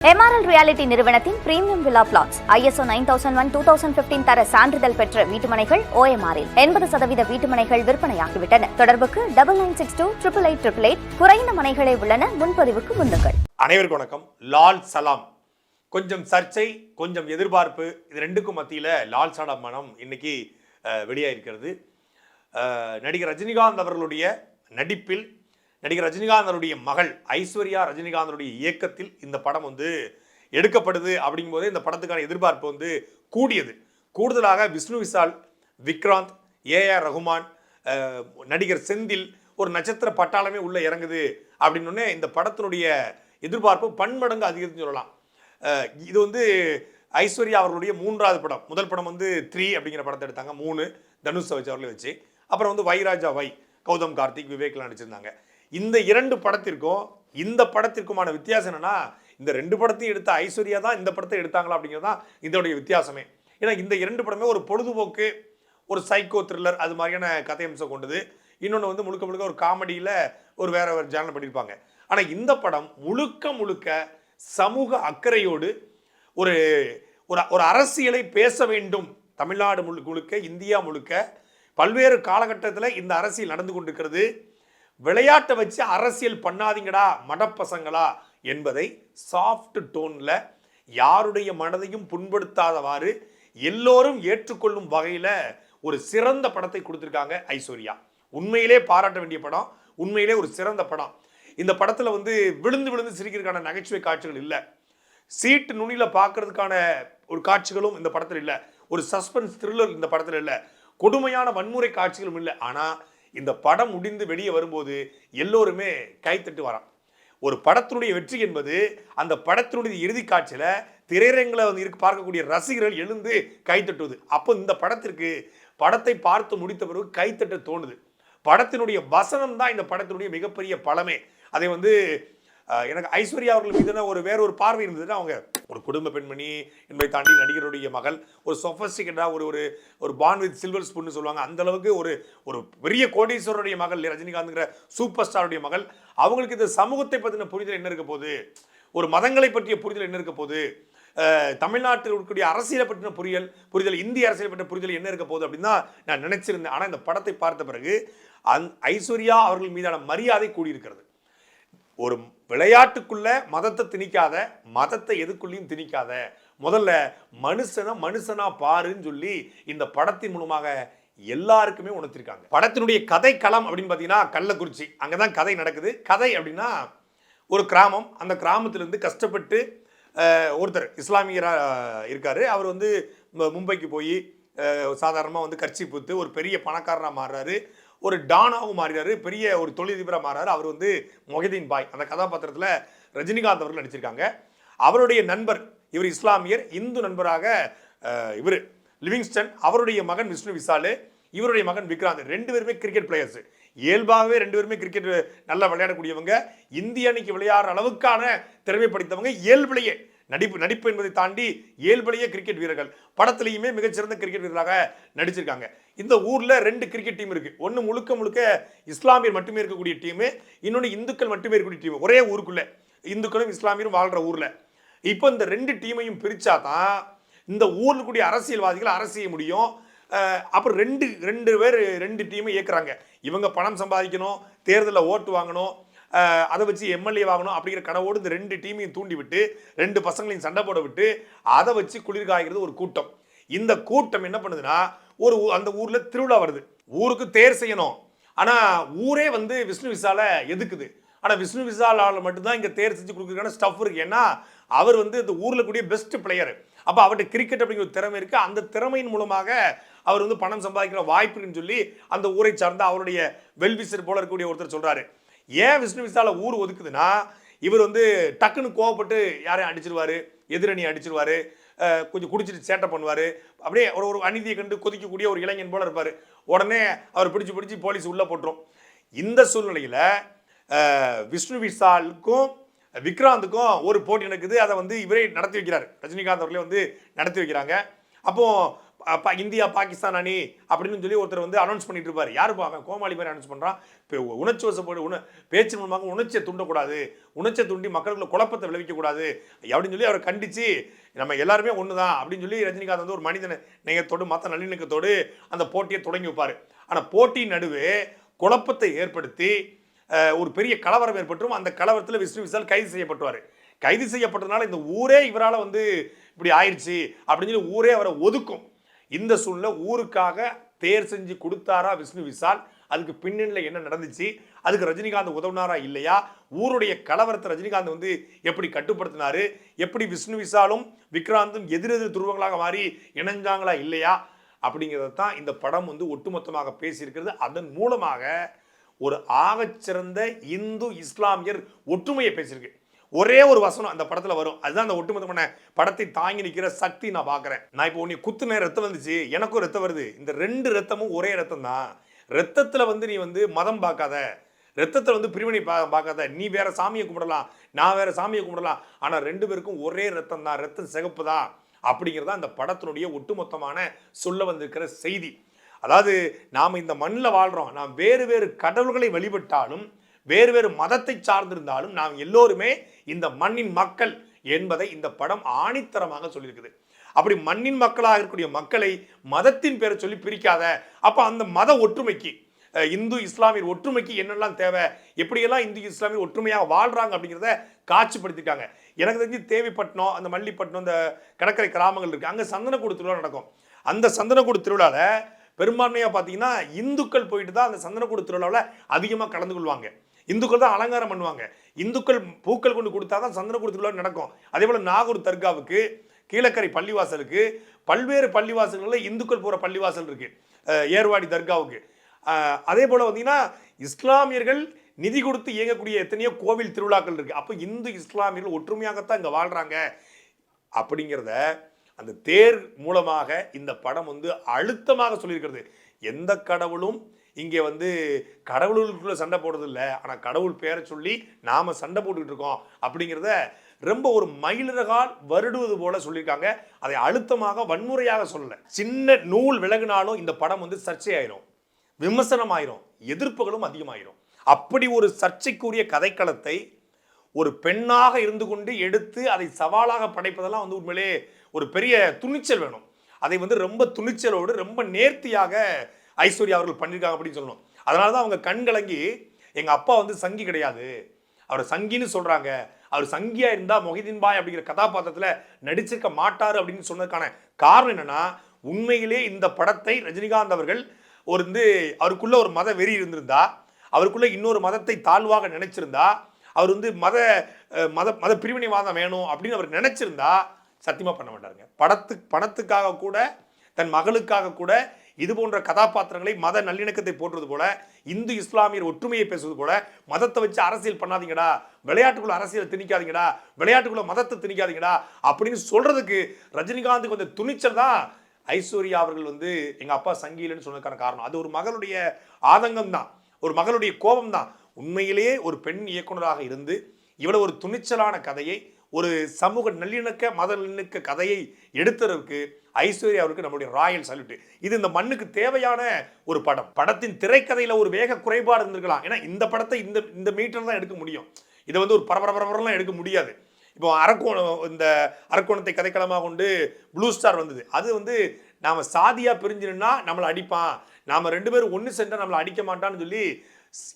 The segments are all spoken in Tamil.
எம்ஆர்எல் ரியாலிட்டி நிறுவனத்தின் பிரீமியம் விழா flats ISO nine thousand one two thousand fifteen தர சான்றிதழ் பெற்ற வீட்டுமனைகள் ஓஎம்ஆரில் எண்பது சதவீத வீட்டுமனைகள் விற்பனையாகிவிட்டன. தொடர்புக்கு double nine six two triple eight triple eight குறைந்த மனைகளே உள்ளன. முன்பதிவுக்கு முன்னுங்கள். அனைவருக்கும் வணக்கம். லால் சலாம். கொஞ்சம் சர்ச்சை கொஞ்சம் எதிர்பார்ப்பு இது ரெண்டுக்கும் மத்தியில் லால் சலாம் மனம் இன்னைக்கு அஹ், வெளியாயிருக்கிறது. நடிகர் ரஜினிகாந்த் அவர்களுடைய நடிப்பில் நடிகர் ரஜினிகாந்தனுடைய மகள் ஐஸ்வர்யா ரஜினிகாந்தனுடைய இயக்கத்தில் இந்த படம் வந்து எடுக்கப்படுது அப்படிங்கும்போது இந்த படத்துக்கான எதிர்பார்ப்பு வந்து கூடியது. கூடுதலாக விஷ்ணு விஷால் விக்ராந்த் ஏஆர் ரகுமான் நடிகர் செந்தில் ஒரு நட்சத்திர பட்டாளமே உள்ளே இறங்குது அப்படின்னே இந்த படத்தினுடைய எதிர்பார்ப்பு பன்மடங்கு அதிகரித்து சொல்லலாம். இது வந்து ஐஸ்வர்யா அவர்களுடைய மூன்றாவது படம். முதல் படம் வந்து த்ரீ அப்படிங்கிற படத்தை எடுத்தாங்க. மூணு தனுஷ் வச்சு அவர்களை வச்சு. அப்புறம் வந்து வைராஜா வை கௌதம் கார்த்திக் விவேக்லாம் நடிச்சிருந்தாங்க. இந்த இரண்டு படத்திற்கும் இந்த படத்திற்குமான வித்தியாசம் என்னென்னா இந்த ரெண்டு படத்தையும் எடுத்த ஐஸ்வர்யா தான் இந்த படத்தை எடுத்தாங்களா அப்படிங்கிறது தான் இதோடைய வித்தியாசமே. ஏன்னா இந்த இரண்டு படமே ஒரு பொழுதுபோக்கு ஒரு சைக்கோ த்ரில்லர் அது மாதிரியான கதையம்சம் கொண்டது. இன்னொன்று வந்து முழுக்க முழுக்க ஒரு காமெடியில் ஒரு வேற ஒரு ஜேனல் பண்ணியிருப்பாங்க. ஆனால் இந்த படம் முழுக்க முழுக்க சமூக அக்கறையோடு ஒரு ஒரு ஒரு அரசியலை பேச வேண்டும். தமிழ்நாடு முழு முழுக்க இந்தியா முழுக்க பல்வேறு காலகட்டத்தில் இந்த அரசியல் நடந்து கொண்டிருக்கிறது. விளையாட்டை வச்சு அரசியல் பண்ணாதீங்கடா மடப்பசங்களா என்பதை சாஃப்ட் டோனில் யாருடைய மனதையும் புண்படுத்தாதவாறு எல்லோரும் ஏற்றுக்கொள்ளும் வகையில் ஒரு சிறந்த படத்தை கொடுத்துருக்காங்க ஐஸ்வர்யா. உண்மையிலே பாராட்ட வேண்டிய படம் உண்மையிலே ஒரு சிறந்த படம். இந்த படத்தில் வந்து விழுந்து விழுந்து சிரிக்கிறதுக்கான நகைச்சுவை காட்சிகள் இல்லை. சீட்டு நுனியில் பார்க்கறதுக்கான ஒரு காட்சிகளும் இந்த படத்தில் இல்லை. ஒரு சஸ்பென்ஸ் த்ரில்லர் இந்த படத்தில் இல்லை. கொடுமையான வன்முறை காட்சிகளும் இல்லை. ஆனால் இந்த படம் முடிந்து வெளியே வரும்போது எல்லோருமே கைத்தட்டு வரான். ஒரு படத்தினுடைய வெற்றி என்பது அந்த படத்தினுடைய இறுதி காட்சியில் திரையரங்கில் வந்து இருக்கு பார்க்கக்கூடிய ரசிகர்கள் எழுந்து கைத்தட்டுவது. அப்போ இந்த படத்திற்கு படத்தை பார்த்து முடித்த பிறகு கைத்தட்ட தோணுது. படத்தினுடைய வசனம் தான் இந்த படத்தினுடைய மிகப்பெரிய பலமே அதை வந்து எனக்கு ஐஸ்வர்யா அவர்கள் மீதான ஒரு வேற ஒரு பார்வை இருந்ததுன்னா அவங்க ஒரு குடும்ப பெண்மணி என்பதை தாண்டி நடிகருடைய மகள் ஒரு சொஃபஸ்டிகேட்டாக ஒரு ஒரு ஒரு பான் வித் சில்வர் ஸ்பூன் சொல்லுவாங்க. அந்த அளவுக்கு ஒரு ஒரு பெரிய கோடீஸ்வரருடைய மகள் ரஜினிகாந்த்ங்கிற சூப்பர் ஸ்டாருடைய மகள். அவங்களுக்கு இந்த சமூகத்தை பற்றின புரிதல் என்ன இருக்க போகுது? ஒரு மதங்களை பற்றிய புரிதல் என்ன இருக்க போகுது? தமிழ்நாட்டில் இருக்கக்கூடிய அரசியலை பற்றின புரியல் புரிதல் இந்திய அரசியல் பற்றின புரிதல் என்ன இருக்க போகுது அப்படின்னு தான் நான் நினச்சிருந்தேன். ஆனால் இந்த படத்தை பார்த்த பிறகு அந் ஐஸ்வர்யா அவர்கள் மீதான மரியாதை கூடியிருக்கிறது. ஒரு விளையாட்டுக்குள்ள மதத்தை திணிக்காத மதத்தை எதுக்குள்ளேயும் திணிக்காத முதல்ல மனுஷனை மனுஷனா பாருன்னு சொல்லி இந்த படத்தின் மூலமாக எல்லாருக்குமே உணர்த்திருக்காங்க. படத்தினுடைய கதை களம் அப்படின்னு பார்த்தீங்கன்னா கள்ளக்குறிச்சி. அங்கே தான் கதை நடக்குது. கதை அப்படின்னா ஒரு கிராமம். அந்த கிராமத்திலேருந்து கஷ்டப்பட்டு ஒருத்தர் இஸ்லாமியராக இருக்கார். அவர் வந்து மும்பைக்கு போய் சாதாரணமாக வந்து கட்சி பூத்து ஒரு பெரிய பணக்காரனாக மாறுறாரு. ஒரு டானாவும் மாறினார் பெரிய ஒரு தொழிலதிபராக மாறாரு. அவர் வந்து மொஹிதீன் பாய். அந்த கதாபாத்திரத்தில் ரஜினிகாந்த் அவர்கள் நடிச்சிருக்காங்க. அவருடைய நண்பர் இவர் இஸ்லாமியர் இந்து நண்பராக இவர் லிவிங்ஸ்டன் அவருடைய மகன் விஷ்ணு விசாலு இவருடைய மகன் விக்ராந்த். ரெண்டு பேருமே கிரிக்கெட் பிளேயர்ஸ் இயல்பாகவே ரெண்டு பேருமே கிரிக்கெட் நல்லா விளையாடக்கூடியவங்க. இந்திய அணிக்கு விளையாடுற அளவுக்கான திறமை படித்தவங்க. இயல்பிலேயே நடிப்பு நடிப்பு என்பதை தாண்டி இயல்பிலேயே கிரிக்கெட் வீரர்கள் படத்துலையுமே மிகச்சிறந்த கிரிக்கெட் வீரராக நடிச்சிருக்காங்க. இந்த ஊரில் ரெண்டு கிரிக்கெட் டீம் இருக்குது ஒன்று முழுக்க முழுக்க இஸ்லாமியர் மட்டுமே இருக்கக்கூடிய டீமு இன்னொன்று இந்துக்கள் மட்டுமே இருக்கக்கூடிய டீம் ஒரே ஊருக்குள்ளே இந்துக்களும் இஸ்லாமியரும் வாழ்கிற ஊரில். இப்போ இந்த ரெண்டு டீமையும் பிரித்தா தான் இந்த ஊரில் கூடிய அரசியல்வாதிகள் அரசிய முடியும். அப்புறம் ரெண்டு ரெண்டு பேர் ரெண்டு டீமை இயக்குறாங்க. இவங்க பணம் சம்பாதிக்கணும் தேர்தலில் ஓட்டு வாங்கணும் அதை வச்சு எம்எல்ஏ வாங்கணும் அப்படிங்கிற கனவோடு இந்த ரெண்டு டீமையும் தூண்டி விட்டு ரெண்டு பசங்களையும் சண்டை போட விட்டு அதை வச்சு குளிர் காய்கிறது ஒரு கூட்டம். இந்த கூட்டம் என்ன பண்ணுதுன்னா ஒரு ஊ- அந்த ஊரில் திருவிழா வருது. ஊருக்கு தேர் செய்யணும். ஆனால் ஊரே வந்து விஷ்ணு விசால எதுக்குது? ஆனால் விஷ்ணு விசாலால மட்டும்தான் இங்கே தேர் செஞ்சு கொடுக்குறதுக்கான ஸ்டஃப் இருக்குது ஏன்னா அவர் வந்து இந்த ஊரில் கூடிய பெஸ்ட் பிளேயர் அப்போ அவர்கிட்ட கிரிக்கெட் அப்படிங்கிற ஒரு திறமை இருக்குது அந்த திறமையின் மூலமாக அவர் வந்து பணம் சம்பாதிக்கிற வாய்ப்புன்னு சொல்லி அந்த ஊரை சார்ந்த அவருடைய வெல்விசர் போல இருக்கக்கூடிய ஒருத்தர் சொல்கிறாரு ஏன் விஷ்ணு விசால ஊர் ஒதுக்குதுன்னா இவர் வந்து டக்குன்னு கோவப்பட்டு யாரையும் அடிச்சிருவார் எதிரணி அடிச்சிருவாரு கொஞ்சம் குடிச்சிட்டு சேட்டை பண்ணுவார் அப்படியே ஒரு ஒரு அநீதியை கண்டு கொதிக்கக்கூடிய ஒரு இளைஞன் போல இருப்பார். உடனே அவர் பிடிச்சு பிடிச்சி போலீஸ் உள்ளே போட்டுரும். இந்த சூழ்நிலையில் விஷ்ணு விஷாலுக்கும் விக்ராந்துக்கும் ஒரு போட்டி நடக்குது. அதை வந்து இவரே நடத்தி வைக்கிறார். ரஜினிகாந்த் அவர்களே வந்து நடத்தி வைக்கிறாங்க. அப்போது இந்தியா பாகிஸ்தான் அணி அப்படின்னு சொல்லி ஒருத்தர் வந்து அனௌன்ஸ் பண்ணிட்டு இருப்பார் யாருப்பா அவன் கோமாளி மாதிரி அனௌன்ஸ் பண்ணுறான் இப்போ உணர்ச்சி வசப்படு உண பேச்சு மூலமாக உணர்ச்சியை தூண்டக்கூடாது. உணர்ச்சியை தூண்டி மக்களுக்குள்ள குழப்பத்தை விளைவிக்கக்கூடாது. அப்படின்னு சொல்லி அவரை கண்டிச்சு நம்ம எல்லாருமே ஒன்று தான் அப்படின்னு சொல்லி ரஜினிகாந்த் வந்து ஒரு மனிதன நேயத்தோடு மற்ற நல்லிணக்கத்தோடு அந்த போட்டியை தொடங்கி வைப்பார். ஆனால் போட்டி நடுவே குழப்பத்தை ஏற்படுத்தி ஒரு பெரிய கலவரம் ஏற்பட்டும் அந்த கலவரத்தில் விஸ்வ விசால் கைது செய்யப்பட்டுவார். கைது செய்யப்பட்டதுனால இந்த ஊரே இவரால் வந்து இப்படி ஆயிடுச்சு அப்படின்னு சொல்லி ஊரே அவரை ஒதுக்கும். இந்த சூழ்நிலை ஊருக்காக தேர் செஞ்சு கொடுத்தாரா விஷ்ணு விஷால் அதுக்கு பின்னணியில் என்ன நடந்துச்சு? அதுக்கு ரஜினிகாந்த் உதவுனாரா இல்லையா? ஊருடைய கலவரத்தை ரஜினிகாந்த் வந்து எப்படி கட்டுப்படுத்தினாரு? எப்படி விஷ்ணு விஷாலும் விக்ராந்தும் எதிரெதிர் துருவங்களாக மாறி இணைஞ்சாங்களா இல்லையா? அப்படிங்கிறத தான் இந்த படம் வந்து ஒட்டுமொத்தமாக பேசியிருக்கிறது. அதன் மூலமாக ஒரு ஆகச்சிறந்த இந்து இஸ்லாமியர் ஒற்றுமையை பேசியிருக்கு. ஒரே ஒரு வசனம் அந்த படத்தில் வரும். அதுதான் அந்த ஒட்டுமொத்தமான படத்தை தாங்கி நிற்கிற சக்தி நான் பார்க்குறேன். நான் இப்போ உன்னை குத்துன ரத்தம் வந்துச்சு. எனக்கும் ரத்தம் வருது. இந்த ரெண்டு ரத்தமும் ஒரே ரத்தம் தான். ரத்தத்தில் வந்து நீ வந்து மதம் பார்க்காத. ரத்தத்தில் வந்து பிரிவினை பா பார்க்காத. நீ வேற சாமியை கும்பிடலாம். நான் வேற சாமியை கும்பிடலாம். ஆனால் ரெண்டு பேருக்கும் ஒரே ரத்தம் தான். ரத்தம் சிகப்பு தான். அப்படிங்கிறதா அந்த படத்தினுடைய ஒட்டுமொத்தமான சொல்ல வந்திருக்கிற செய்தி. அதாவது நாம் இந்த மண்ணில் வாழ்கிறோம் நாம் வேறு வேறு கடவுள்களை வழிபட்டாலும் வேறு வேறு மதத்தை சார்ந்திருந்தாலும் நாம் எல்லோருமே இந்த மண்ணின் மக்கள் என்பதை இந்த படம் ஆணித்தரமாக சொல்லியிருக்குது. அப்படி மண்ணின் மக்களாக இருக்கக்கூடிய மக்களை மதத்தின் பேரை சொல்லி பிரிக்காத அப்போ அந்த மத ஒற்றுமைக்கு இந்து இஸ்லாமியர் ஒற்றுமைக்கு என்னெல்லாம் தேவை எப்படியெல்லாம் இந்து இஸ்லாமியர் ஒற்றுமையாக வாழ்கிறாங்க அப்படிங்கிறத காட்சிப்படுத்திருக்காங்க எனக்கு தெரிஞ்சு தேவிப்பட்டினம் அந்த மல்லிப்பட்டினம் இந்த கடற்கரை கிராமங்கள் இருக்குது அங்கே சந்தனக்கூடு திருவிழா நடக்கும். அந்த சந்தனக்கூடு திருவிழாவில் பெரும்பான்மையாக பார்த்தீங்கன்னா இந்துக்கள் போயிட்டு தான் அந்த சந்தனக்கூடு திருவிழாவில் அதிகமாக கலந்து கொள்வாங்க. இந்துக்கள் தான் அலங்காரம் பண்ணுவாங்க. இந்துக்கள் பூக்கள் கொண்டு கொடுத்தா தான் சந்தனக்கூடு திருவிழா நடக்கும். அதே போல் நாகூர் தர்காவுக்கு கீழக்கரை பள்ளிவாசலுக்கு பல்வேறு பள்ளிவாசல்களில் இந்துக்கள் போகிற பள்ளிவாசல் இருக்குது ஏர்வாடி தர்காவுக்கு. அதே போல் பார்த்தீங்கன்னா இஸ்லாமியர்கள் நிதி கொடுத்து இயங்கக்கூடிய எத்தனையோ கோவில் திருவிழாக்கள் இருக்குது அப்போ இந்து இஸ்லாமியர்கள் ஒற்றுமையாகத்தான் இங்கே வாழ்றாங்க. அப்படிங்கிறத அந்த தேர் மூலமாக இந்த படம் வந்து அழுத்தமாக சொல்லியிருக்கிறது. எந்த கடவுளும் இங்கே வந்து கடவுளுக்குள்ளே சண்டை போடுறது இல்லை ஆனால் கடவுள் பேரை சொல்லி நாம் சண்டை போட்டுக்கிட்டு இருக்கோம் அப்படிங்கிறத ரொம்ப ஒரு மயிலிறகால் வருடுவது போல சொல்லியிருக்காங்க. அதை அழுத்தமாக வன்முறையாக சொல்லலை. சின்ன நூல் விலகினாலும் இந்த படம் வந்து சர்ச்சையாயிரும். விமர்சனம் ஆயிரும் எதிர்ப்புகளும் அதிகமாயிரும். அப்படி ஒரு சர்ச்சைக்குரிய கதைக்களத்தை ஒரு பெண்ணாக இருந்து கொண்டு எடுத்து அதை சவாலாக படைப்பதெல்லாம் வந்து உண்மையிலே ஒரு பெரிய துணிச்சல் வேணும். அதை வந்து ரொம்ப துணிச்சலோடு ரொம்ப நேர்த்தியாக ஐஸ்வர்யா அவர்கள் பண்ணியிருக்காங்க அப்படின்னு சொல்லணும். அதனால தான் அவங்க கண் கலங்கி எங்கள் அப்பா வந்து சங்கி கிடையாது. அவர் சங்கின்னு சொல்கிறாங்க அவர் சங்கியாக இருந்தால் மொஹிதீன் பாய் அப்படிங்கிற கதாபாத்திரத்தில் நடிச்சிருக்க மாட்டார் அப்படின்னு சொன்னதுக்கான காரணம் என்னன்னா உண்மையிலே இந்த படத்தை ரஜினிகாந்த் அவர்கள் ஒரு வந்து அவருக்குள்ளே ஒரு மத வெறி இருந்திருந்தா அவருக்குள்ளே இன்னொரு மதத்தை தாழ்வாக நினச்சிருந்தா அவர் வந்து மத மத மத பிரிவினைவாதம் வேணும் அப்படின்னு அவர் நினச்சிருந்தா சத்தியமாக பண்ண மாட்டாருங்க. படத்து பணத்துக்காக கூட தன் மகளுக்காக கூட இது போன்ற கதாபாத்திரங்களை மத நல்லிணக்கத்தை போடுறது போல இந்து இஸ்லாமியர் ஒற்றுமையை பேசுவது போல மதத்தை வச்சு அரசியல் பண்ணாதீங்கடா விளையாட்டுக்குள்ள அரசியல் திணிக்காதீங்கடா விளையாட்டுக்குள்ள மதத்தை திணிக்காதீங்கடா அப்படின்னு சொல்றதுக்கு ரஜினிகாந்துக்கு வந்த துணிச்சல் தான் ஐஸ்வர்யா அவர்கள் வந்து எங்க அப்பா சங்கிலன்னு சொன்னதுக்கான காரணம். அது ஒரு மகளுடைய ஆதங்கம் தான். ஒரு மகளுடைய கோபம் தான். உண்மையிலேயே ஒரு பெண் இயக்குனராக இருந்து இவ்வளவு ஒரு துணிச்சலான கதையை ஒரு சமூக நல்லிணக்க மத நல்லிணக்க கதையை எடுத்ததற்கு ஐஸ்வர்யா அவருக்கு நம்முடைய ராயல் சல்யூட் இது இந்த மண்ணுக்கு தேவையான ஒரு படம். படத்தின் திரைக்கதையில் ஒரு வேக குறைபாடு இருந்திருக்கலாம். ஏன்னா இந்த படத்தை இந்த இந்த மீட்டர் தான் எடுக்க முடியும். இதை வந்து ஒரு பரபரபரபரம்லாம் எடுக்க முடியாது. இப்போ அரக்கோணம் இந்த அரக்கோணத்தை கதைக்களமாக கொண்டு ப்ளூ ஸ்டார் வந்தது. அது வந்து நாம் சாதியாக பிரிஞ்சிருந்தா நம்மளை அடிப்பான். நாம் ரெண்டு பேரும் ஒன்று சென்றால் நம்மளை அடிக்க மாட்டான்னு சொல்லி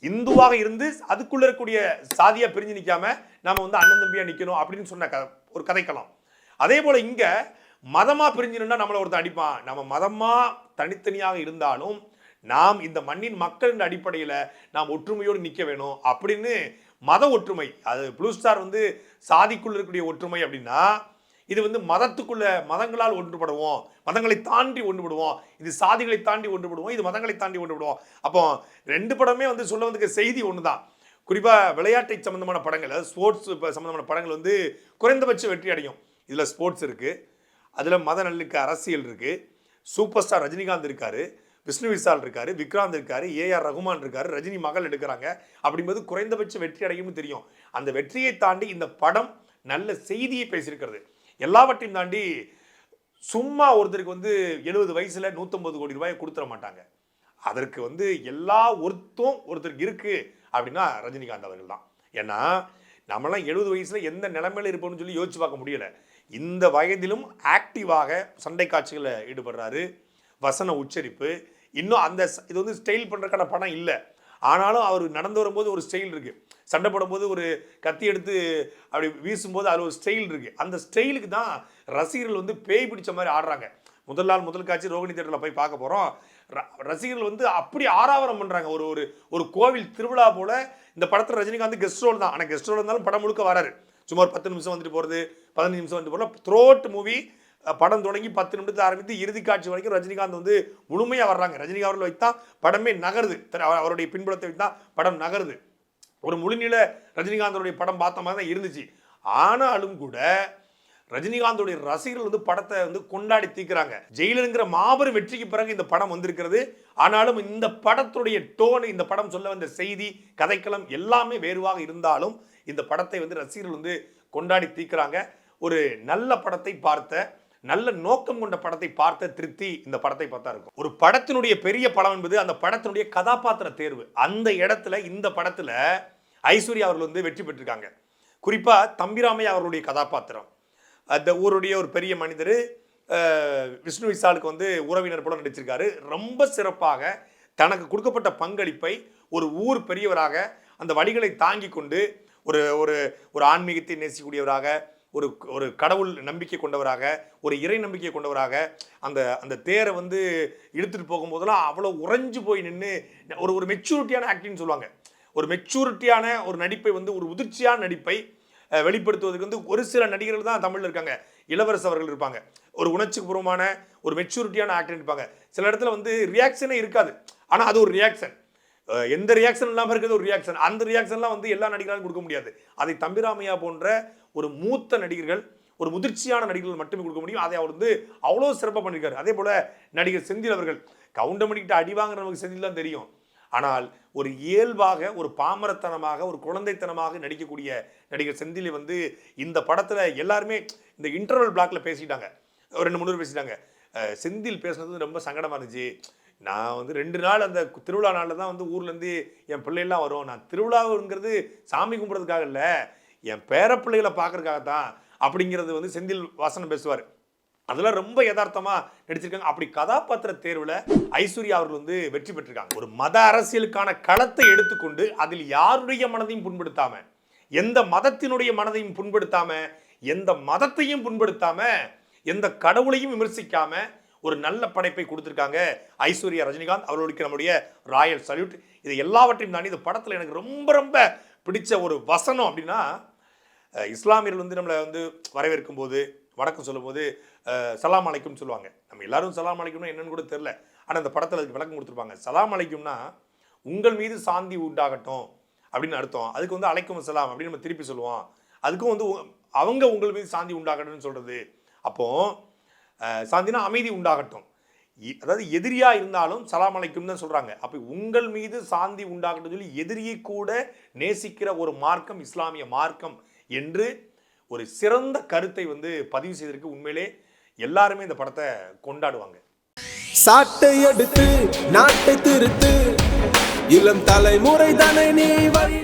இந்துவாக இருந்து அதுக்குள்ளே இருக்கக்கூடிய சாதியாக பிரிஞ்சு நிற்காம நாம் வந்து அண்ணன் தம்பியாக நிற்கணும் அப்படின்னு சொன்ன க ஒரு கதைக்களம். அதே போல் இங்கே மதமாக பிரிஞ்சிருந்தா நம்மளை ஒருத்தன் அடிப்பான். நம்ம மதமாக தனித்தனியாக இருந்தாலும் நாம் இந்த மண்ணின் மக்களின் அடிப்படையில் நாம் ஒற்றுமையோடு நிற்க வேணும் அப்படின்னு மத ஒற்றுமை அது ப்ளூ ஸ்டார் வந்து சாதிக்குள்ள இருக்கக்கூடிய ஒற்றுமை அப்படின்னா இது வந்து மதத்துக்குள்ள மதங்களால் ஒன்றுபடுவோம். மதங்களை தாண்டி ஒன்றுபடுவோம். இது சாதிகளை தாண்டி ஒன்றுபடுவோம். இது மதங்களை தாண்டி ஒன்றுபடுவோம். அப்போ ரெண்டு படமே வந்து சொல்ல வந்திருக்க செய்தி ஒன்று தான் குறிப்பாக விளையாட்டை சம்மந்தமான படங்கள் அதாவது ஸ்போர்ட்ஸ் சம்மந்தமான படங்கள் வந்து குறைந்தபட்ச வெற்றி அடையும். இதில் ஸ்போர்ட்ஸ் இருக்குது அதில் மத நல்லிக்க அரசியல் இருக்குது சூப்பர் ஸ்டார் ரஜினிகாந்த் இருக்கார் விஷ்ணு விசால் இருக்காரு விக்ராந்த் இருக்காரு ஏஆர் ரகுமான் இருக்காரு ரஜினி மகள் எடுக்கிறாங்க. அப்படிங்கும்போது குறைந்தபட்ச வெற்றி அடையும்னு தெரியும். அந்த வெற்றியை தாண்டி இந்த படம் நல்ல செய்தியை பேசியிருக்கிறது. எல்லாவற்றையும் தாண்டி சும்மா ஒருத்தருக்கு வந்து எழுபது வயசுல 150 கோடி ரூபாயை கொடுத்துட மாட்டாங்க. அதற்கு வந்து எல்லா ஒருத்தும் ஒருத்தருக்கு இருக்கு அப்படின்னா ரஜினிகாந்த் அவர்கள் தான். ஏன்னா நம்மளாம் எழுபது வயசுல எந்த நிலைமையில இருப்போம்னு சொல்லி யோசிச்சு பார்க்க முடியல. இந்த வயதிலும் ஆக்டிவாக சண்டை காட்சிகளில் ஈடுபடுறாரு. வசன உச்சரிப்பு. இன்னும் அந்த இது வந்து ஸ்டைல் பண்ணுறக்கான படம் இல்லை. ஆனாலும் அவர் நடந்து வரும்போது ஒரு ஸ்டைல் இருக்குது சண்டை போடும்போது ஒரு கத்தி எடுத்து அப்படி வீசும்போது அதில் ஒரு ஸ்டைல் இருக்குது அந்த ஸ்டைலுக்கு தான் ரசிகர்கள் வந்து பேய் பிடிச்ச மாதிரி ஆடுறாங்க. முதல் நாள் முதல் காட்சி ரோகிணி தேட்டரில் போய் பார்க்க போகிறோம் ரசிகர்கள் வந்து அப்படி ஆராவரம் பண்ணுறாங்க ஒரு ஒரு ஒரு கோவில் திருவிழா போல் இந்த படத்தில் ரஜினிகாந்த் கெஸ்ட் ரோல் தான். ஆனால் கெஸ்ட் ரோல் இருந்தாலும் படம் முழுக்க வராரு. சும்மா ஒரு பத்து நிமிஷம் வந்துட்டு போகிறது பதினஞ்சு நிமிஷம் வந்துட்டு போகிறோம் த்ரோட் மூவி படம் தொடங்கி பத்து நிமிடத்தை ஆரம்பித்து இறுதி காட்சி வரைக்கும் ரஜினிகாந்த் வந்து முழுமையாக வர்றாங்க. ரஜினிகாந்த் அவர்கள் வைத்தா படமே நகருது. அவருடைய பின்புலத்தை வைத்தான் படம் நகருது. ஒரு முழுநில ரஜினிகாந்தோடைய படம் பார்த்த மாதிரி தான் இருந்துச்சு. ஆனாலும் கூட ரஜினிகாந்தோடைய ரசிகர்கள் வந்து படத்தை வந்து கொண்டாடி தீக்கிறாங்க ஜெயிலருங்கிற மாபெரும் வெற்றிக்கு பிறகு இந்த படம் வந்திருக்கிறது. ஆனாலும் இந்த படத்துடைய டோன் இந்த படம் சொல்ல வந்த செய்தி கதைக்களம் எல்லாமே வேறுவாக இருந்தாலும் இந்த படத்தை வந்து ரசிகர்கள் வந்து கொண்டாடி தீக்கிறாங்க ஒரு நல்ல படத்தை பார்த்த நல்ல நோக்கம் கொண்ட படத்தை பார்த்த திருப்தி இந்த படத்தை பார்த்தா இருக்கும். ஒரு படத்தினுடைய பெரிய படம் என்பது அந்த படத்தினுடைய கதாபாத்திர தேர்வு. அந்த இடத்துல இந்த படத்தில் ஐஸ்வர்யா அவர்கள் வந்து வெற்றி பெற்றிருக்காங்க. குறிப்பாக தம்பிராமையா அவர்களுடைய கதாபாத்திரம். அந்த ஊருடைய ஒரு பெரிய மனிதர் விஷ்ணு விசாலுக்கு வந்து உறவினர் போல நடிச்சிருக்காரு. ரொம்ப சிறப்பாக தனக்கு கொடுக்கப்பட்ட பங்களிப்பை ஒரு ஊர் பெரியவராக அந்த வழிகளை தாங்கி கொண்டு ஒரு ஒரு ஒரு ஆன்மீகத்தை நேசிக்கக்கூடியவராக ஒரு ஒரு கடவுள் நம்பிக்கை கொண்டவராக ஒரு இறை நம்பிக்கை கொண்டவராக அந்த அந்த தேரை வந்து இழுத்துட்டு போகும்போதெல்லாம் அவ்வளோ உறைஞ்சு போய் நின்று ஒரு ஒரு மெச்சூரிட்டியான ஆக்டிங்னு சொல்லுவாங்க. ஒரு மெச்சூரிட்டியான ஒரு நடிப்பை வந்து ஒரு உதிர்ச்சியான நடிப்பை வெளிப்படுத்துவதற்கு வந்து ஒரு சில நடிகர்கள் தான் தமிழில் இருக்காங்க. இளவரசு அவர்கள் இருப்பாங்க. ஒரு உணர்ச்சிபூர்வமான ஒரு மெச்சூரிட்டியான ஆக்டர் இருப்பாங்க. சில இடத்துல வந்து ரியாக்ஷனே இருக்காது. ஆனால் அது ஒரு ரியாக்ஷன் எந்த ரியாக்ஷன் இல்லாமல் இருக்கிறது ஒரு ரியாக்ஷன் அந்த ரியாக்ஷன்லாம் வந்து எல்லா நடிகர்களாலும் கொடுக்க முடியாது. அதை தம்பிராமையா போன்ற ஒரு மூத்த நடிகர்கள் ஒரு முதிர்ச்சியான நடிகர்கள் மட்டுமே கொடுக்க முடியும். அதை அவர் வந்து அவ்வளோ சிறப்பாக பண்ணியிருக்காரு அதே போல் நடிகர் செந்தில் அவர்கள் கவுண்டமணிக்கிட்ட அடி வாங்குற நமக்கு செந்தில் தான் தெரியும். ஆனால் ஒரு இயல்பாக ஒரு பாமரத்தனமாக ஒரு குழந்தைத்தனமாக நடிக்கக்கூடிய நடிகர் செந்திலை வந்து இந்த படத்தில் எல்லாருமே இந்த இன்டர்வல் பிளாக்ல பேசிட்டாங்க. ஒரு ரெண்டு மூணு பேர் பேசிட்டாங்க. செந்தில் பேசுனது ரொம்ப சங்கடமாக இருந்துச்சு. நான் வந்து ரெண்டு நாள் அந்த திருவிழா நாளில் தான் வந்து ஊர்லேருந்து என் பிள்ளைலாம் வரும். நான் திருவிழாங்கிறது சாமி கும்பிட்றதுக்காக இல்லை என் பேர பிள்ளைகளை பார்க்கறதுக்காக தான் அப்படிங்கிறது வந்து செந்தில் வாசனம் பேசுவார். அதெல்லாம் ரொம்ப யதார்த்தமாக நடிச்சிருக்காங்க. அப்படி கதாபாத்திர தேர்வில் ஐஸ்வர்யா அவர்கள் வந்து வெற்றி பெற்றிருக்காங்க. ஒரு மத அரசியலுக்கான களத்தை எடுத்துக்கொண்டு அதில் யாருடைய மனதையும் புண்படுத்தாம எந்த மதத்தினுடைய மனதையும் புண்படுத்தாம எந்த மதத்தையும் புண்படுத்தாம எந்த கடவுளையும் விமர்சிக்காமல் ஒரு நல்ல படைப்பை கொடுத்துருக்காங்க. ஐஸ்வர்யா ரஜினிகாந்த் அவர்களுக்கு நம்முடைய ராயல் சல்யூட். இது எல்லாவற்றையும் தாண்டி இந்த படத்தில் எனக்கு ரொம்ப ரொம்ப பிடிச்ச ஒரு வசனம் அப்படின்னா இஸ்லாமியர்கள் வந்து நம்மளை வந்து வரவேற்கும் போது வணக்கம் சொல்லும்போது சலாம் அலைக்கும் சொல்லுவாங்க. நம்ம எல்லாரும் சலாம் அலைக்கும்னா என்னன்னு கூட தெரில ஆனால் அந்த படத்தில் அதுக்கு விளக்கம் கொடுத்துருப்பாங்க. சலாம் அலைக்கும்னா உங்கள் மீது சாந்தி உண்டாகட்டும் அப்படின்னு அர்த்தம். அதுக்கு வந்து அலைக்கும் சலாம் அப்படின்னு நம்ம திருப்பி சொல்லுவோம். அதுக்கும் வந்து அவங்க உங்கள் மீது சாந்தி உண்டாகட்டும்னு சொல்கிறது அப்போது சாந்தினா அமைதி உண்டாகட்டும். அதாவது எதிரியாக இருந்தாலும் சலாம் அலைக்கும் தான் சொல்கிறாங்க அப்போ உங்கள் மீது சாந்தி உண்டாகட்டும் சொல்லி எதிரியை கூட நேசிக்கிற ஒரு மார்க்கம் இஸ்லாமிய மார்க்கம் என்று ஒரு சிறந்த கருத்தை வந்து பதிவு செய்திருக்கு. உண்மையிலே எல்லாருமே இந்த படத்தை கொண்டாடுவாங்க. சாட்டை எடுத்து நாட்டை திருத்து. இளம் தலைமுறை தானே நீ வழி